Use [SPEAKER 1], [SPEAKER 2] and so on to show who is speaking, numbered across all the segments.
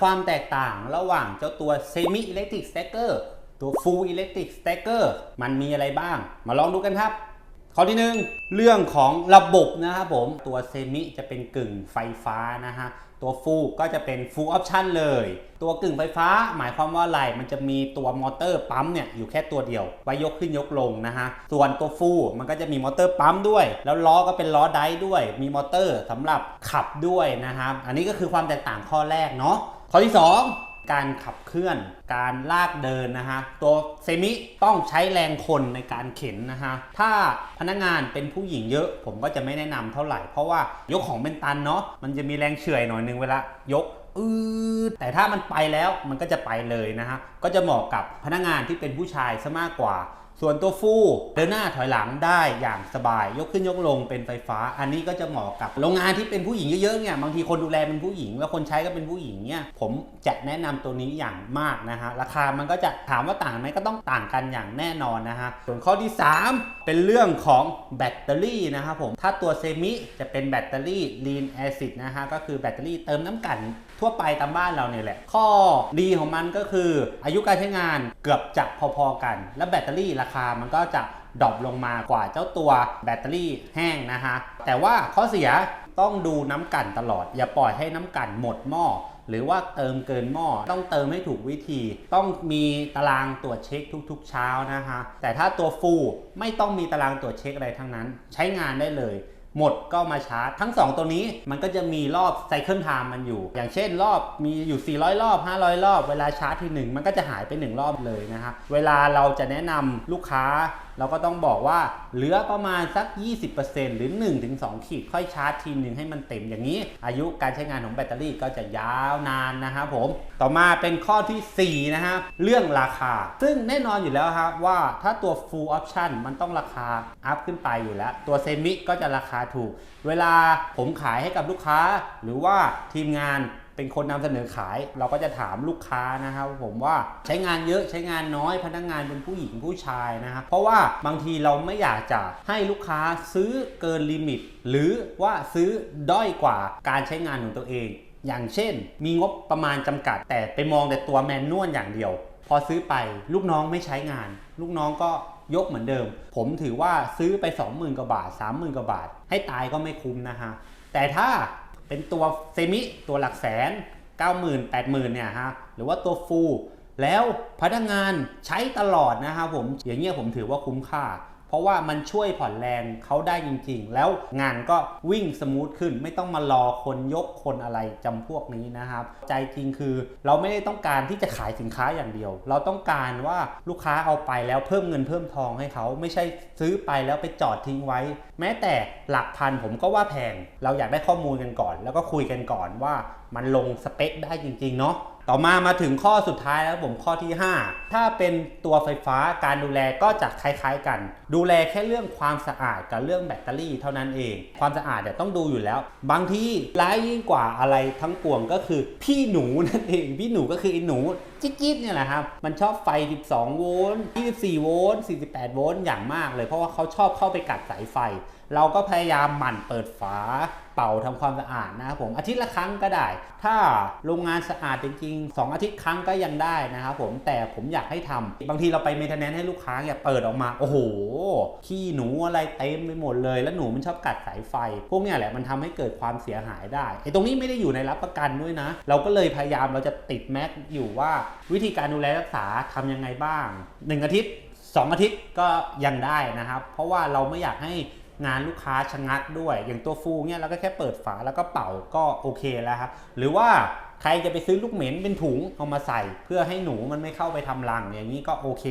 [SPEAKER 1] ความแตกต่างระหว่างเจ้าตัว Semi Electric Stacker ตัว Full Electric Stacker มันมีอะไรบ้าง มาลองดูกันครับ ข้อที่หนึ่งเรื่องของระบบนะครับผม ตัวเซมิจะเป็นกึ่งไฟฟ้านะฮะ ตัวฟูก็จะเป็น full option เลย ตัวกึ่งไฟฟ้าหมายความว่าอะไร มันจะมีตัวมอเตอร์ปั๊มเนี่ยอยู่แค่ตัวเดียว ไว้ยกขึ้นยกลงนะฮะ ส่วนตัวฟูมันก็จะมีมอเตอร์ปั๊มด้วย แล้วล้อก็เป็นล้อไดด้วย มีมอเตอร์สำหรับขับด้วยนะครับ อันนี้ก็คือความแตกต่างข้อแรกเนาะ ข้อที่ 2 การขับเคลื่อน การลากเดินนะฮะ ตัวเซมิต้องใช้แรงคนในการเข็นนะฮะ ถ้าพนักงานเป็นผู้หญิงเยอะ ผมก็จะไม่แนะนำเท่าไหร่ เพราะว่ายกของเป็นตันเนาะ มันจะมีแรงเฉื่อยหน่อยนึงเวลายกอืดแต่ถ้ามันไปแล้วมันก็จะไปเลยนะฮะ ก็จะเหมาะกับพนักงานที่เป็นผู้ชายซะมากกว่า ส่วนตัวฟูเดินหน้าถอยหลังได้อย่างสบาย ยกขึ้นยกลงเป็นไฟฟ้า อันนี้ก็จะเหมาะกับโรงงานที่เป็นผู้หญิงเยอะๆเนี่ยบางทีคนดูแลเป็นผู้หญิง แล้วคนใช้ก็เป็นผู้หญิงเนี่ยผมจะแนะนำตัวนี้อย่างมากนะฮะราคามันก็จะถามว่าต่างไหมก็ต้องต่างกันอย่างแน่นอนนะฮะส่วนข้อที่ 3 เป็นเรื่องของแบตเตอรี่นะครับผมถ้าตัวเซมิจะเป็นแบตเตอรี่ lean acid นะฮะก็คือแบตเตอรี่เติมน้ำกันทั่วไปตามบ้านเราเนี่ยแหละ ข้อดีของมันก็คืออายุการใช้งานเกือบจะพอๆกัน และแบตเตอรี่ราคามันก็จะดรอปลงมากว่าเจ้าตัวแบตเตอรี่แห้งนะฮะ แต่ว่าข้อเสียต้องดูน้ำกันตลอด อย่าปล่อยให้น้ำกันหมดหม้อหรือว่าเติมเกินหม้อต้องเติมให้ถูกวิธี ต้องมีตารางตรวจเช็คทุกๆเช้านะฮะแต่ถ้าตัวฟูไม่ต้องมีตารางตรวจเช็คอะไรทั้งนั้น ใช้งานได้เลย หมดก็มาชาร์จ ทั้ง 2 ตัวนี้มันก็จะมีรอบไซเคิลไทม์มันอยู่ อย่างเช่นรอบมีอยู่ 400 รอบ 500 รอบ เวลาชาร์จทีหนึ่งมันก็จะหายไป 1 รอบเลยนะฮะเวลาเราจะแนะนำลูกค้า เราก็ต้องบอกว่าเหลือประมาณสัก 20%หรือ 1-2 ขีดค่อยชาร์จทีหนึ่งให้มันเต็มอย่างนี้ อายุการใช้งานของแบตเตอรี่ก็จะยาวนานนะครับผมต่อมาเป็นข้อทีสี่4 นะฮะเรื่องราคา ซึ่งแน่นอนอยู่แล้วครับว่าถ้าตัว full option มันต้องราคาอัพขึ้นไปอยู่แล้ว ตัวเซมิก็จะราคาถูก เวลาผมขายให้กับลูกค้า หรือว่าทีมงานเป็นคนนำเสนอขาย เราก็จะถามลูกค้านะครับ ผมว่าใช้งานเยอะใช้งานน้อยพนักงานเป็นผู้หญิงผู้ชายนะครับเพราะว่าบางทีเราไม่อยากจะให้ลูกค้าซื้อเกินลิมิต หรือว่าซื้อด้อยกว่าการใช้งานของตัวเอง อย่างเช่น มีงบประมาณจำกัด แต่ไปมองแต่ตัวแมนนวลอย่างเดียว พอซื้อไปลูกน้องไม่ใช้งาน ลูกน้องก็ ยกเหมือนเดิม ผมถือว่าซื้อไป 20,000 กว่าบาท 30,000 กว่าบาท ให้ตายก็ไม่คุ้มนะฮะ แต่ถ้าเป็นตัวเซมิตัวหลักแสน 90,000 80,000 เนี่ยฮะ หรือว่าตัวฟูลแล้วพนักงานใช้ตลอดนะครับผมอย่างเงี้ยผมถือว่าคุ้มค่า เพราะว่ามันช่วยผ่อนแรงเขาได้จริง ๆ แล้วงานก็วิ่งสมูทขึ้น ไม่ต้องมารอคนยกคนอะไรจำพวกนี้นะครับ ใจจริงคือเราไม่ได้ต้องการที่จะขายสินค้าอย่างเดียว เราต้องการว่าลูกค้าเอาไปแล้วเพิ่มเงินเพิ่มทองให้เขาไม่ใช่ซื้อไปแล้วไปจอดทิ้งไว้ แม้แต่หลักพันผมก็ว่าแพง เราอยากได้ข้อมูลกันก่อน แล้วก็คุยกันก่อนว่ามันลงสเปคได้จริงๆเนาะ ต่อมามาถึงข้อสุดท้ายแล้วผมข้อที่ 5 ถ้าเป็นตัวไฟฟ้าการดูแลก็จะคล้ายๆกัน ดูแลแค่เรื่องความสะอาดกับเรื่องแบตเตอรี่เท่านั้นเอง ความสะอาดเดี๋ยวต้องดูอยู่แล้ว บางที่ร้ายยิ่งกว่าอะไรทั้งปวงก็คือพี่หนูนั่นเอง พี่หนูก็คือไอ้หนูจิ๊ดๆเนี่ยแหละครับ มันชอบไฟ 12 โวลต์ 24 โวลต์ 48 โวลต์อย่างมากเลยเพราะว่าเขาชอบเข้าไปกัดสายไฟ เราก็พยายามหมั่นเปิดฝา เป่าทำความสะอาดนะครับผมอาทิตย์ละครั้งก็ได้ ถ้าโรงงานสะอาดจริงๆ 2 อาทิตย์ครั้งก็ยังได้นะครับผมแต่ผมอยากให้ทำบางทีเราไปเมนเทนแนนให้ลูกค้าเนี่ยเปิดออกมา โอ้โห ขี้หนูอะไรเต็มไปหมดเลย แล้วหนูมันชอบกัดสายไฟ พวกเนี้ยแหละมันทำให้เกิดความเสียหายได้ไอ้ตรงนี้ไม่ได้อยู่ในรับประกันด้วยนะ เราก็เลยพยายามเราจะติดแม็กอยู่ว่าวิธีการดูแลรักษาทำยังไงบ้าง 1 อาทิตย์ 2 อาทิตย์ก็ยังได้นะครับ เพราะว่าเราไม่อยากให้ งานลูกค้าชะงักด้วย อย่างตัวฟูเนี่ยเราก็แค่เปิดฝาแล้วก็เป่าก็โอเคแล้วครับหรือว่าใครจะไปซื้อลูกเหม็นเป็นถุงเอามาใส่ เพื่อให้หนูมันไม่เข้าไปทำรังอย่างนี้ก็โอเค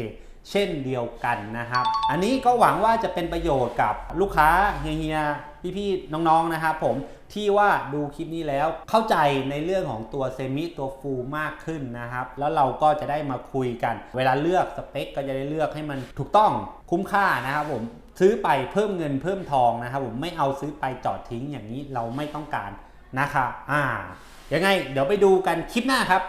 [SPEAKER 1] เช่นเดียวกันนะครับ อันนี้ก็หวังว่าจะเป็นประโยชน์กับลูกค้าเฮียๆพี่ๆน้องๆนะครับผมที่ว่าดูคลิปนี้แล้วเข้าใจในเรื่องของตัวเซมิตัวฟูมากขึ้นนะครับ แล้วเราก็จะได้มาคุยกัน เวลาเลือกสเปคก็จะได้เลือกให้มันถูกต้องคุ้มค่านะครับผม ซื้อไปเพิ่มเงินเพิ่มทองนะครับผมไม่เอาซื้อไปจอดทิ้งอย่างนี้เราไม่ต้องการนะคะอ่ายังไงเดี๋ยวไปดูกันคลิปหน้าครับ